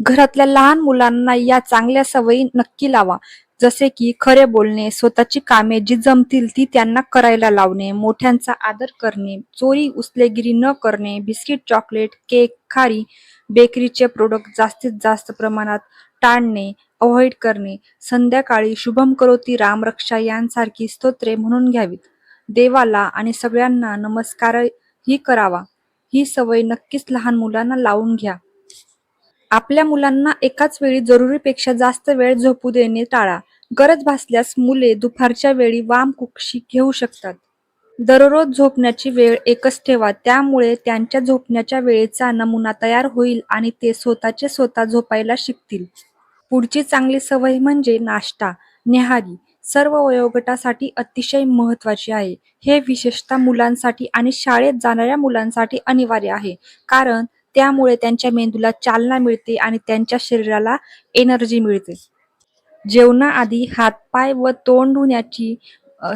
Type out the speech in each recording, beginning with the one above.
घरातल्या लहान मुलांना या चांगल्या सवयी नक्की लावा. जसे की खरे बोलणे स्वतःची कामे जी जमतील ती त्यांना करायला लावणे मोठ्यांचा आदर करणे चोरी उचलेगिरी न करणे बिस्किट चॉकलेट केक खारी बेकरीचे प्रोडक्ट जास्तीत जास्त प्रमाणात टाळणे अवॉइड करणे संध्याकाळी शुभम करोती रामरक्षा यांसारखी स्तोत्रे म्हणून घ्यावीत. देवाला आणि सगळ्यांना नमस्कारही करावा. ही सवय नक्कीच लहान मुलांना लावून घ्या. आपल्या मुलांना एकाच वेळी जरुरीपेक्षा जास्त वेळ झोपू देणे टाळा. गरज भासल्यास मुले दुपारच्या वेळी वाम कुक्षी घेऊ शकतात. दररोज झोपण्याची वेळ एकच ठेवा त्यामुळे त्यांच्या झोपण्याच्या वेळेचा नमुना तयार होईल आणि ते स्वतःचे स्वतः झोपायला शिकतील. पुढची चांगली सवय म्हणजे नाश्ता. न्याहारी. सर्व वयोगटासाठी अतिशय महत्वाची आहे. हे विशेषतः मुलांसाठी आणि शाळेत जाणाऱ्या मुलांसाठी अनिवार्य आहे. कारण त्यामुळे त्यांच्या मेंदूला चालना मिळते आणि त्यांच्या शरीराला एनर्जी मिळते. जेवणाआधी हातपाय व तोंड धुण्याची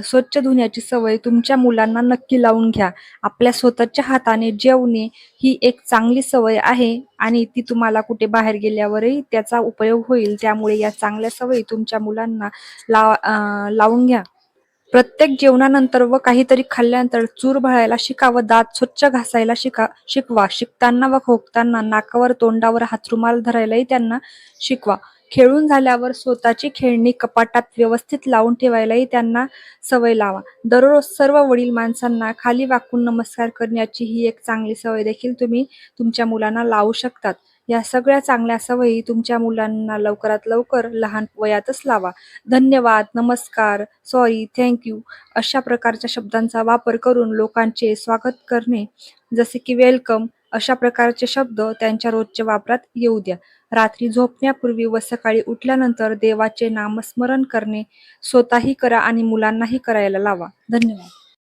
स्वच्छ धुण्याची सवय तुमच्या मुलांना नक्की लावून घ्या. आपल्या स्वतःच्या हाताने जेवणे ही एक चांगली सवय आहे आणि ती तुम्हाला कुठे बाहेर गेल्यावरही त्याचा उपयोग होईल. त्यामुळे या चांगल्या सवयी तुमच्या मुलांना लाव लावून घ्या. प्रत्येक जेवणानंतर व काहीतरी खाल्ल्यानंतर चूर भळायला शिका व दात स्वच्छ घासायला शिका शिकवा. शिकताना व खोकताना नाकावर तोंडावर हातरुमाल धरायलाही त्यांना शिकवा. खेळून झाल्यावर स्वतःची खेळणी कपाटात व्यवस्थित लावून ठेवायलाही त्यांना सवय लावा. दररोज सर्व वडील माणसांना खाली वाकून नमस्कार करण्याची ही एक चांगली सवय देखील तुम्ही तुमच्या मुलांना लावू शकतात. या सगळ्या चांगल्या सवयी तुमच्या मुलांना लवकरात लवकर लहान वयातच लावा. धन्यवाद नमस्कार सॉरी थँक्यू अशा प्रकारच्या शब्दांचा वापर करून लोकांचे स्वागत करणे जसे की वेलकम अशा प्रकारचे शब्द त्यांच्या रोजच्या वापरात येऊ द्या. रात्री झोपण्यापूर्वी व सकाळी उठल्यानंतर देवाचे नामस्मरण करणे स्वतःही करा आणि मुलांनाही करायला लावा. धन्यवाद.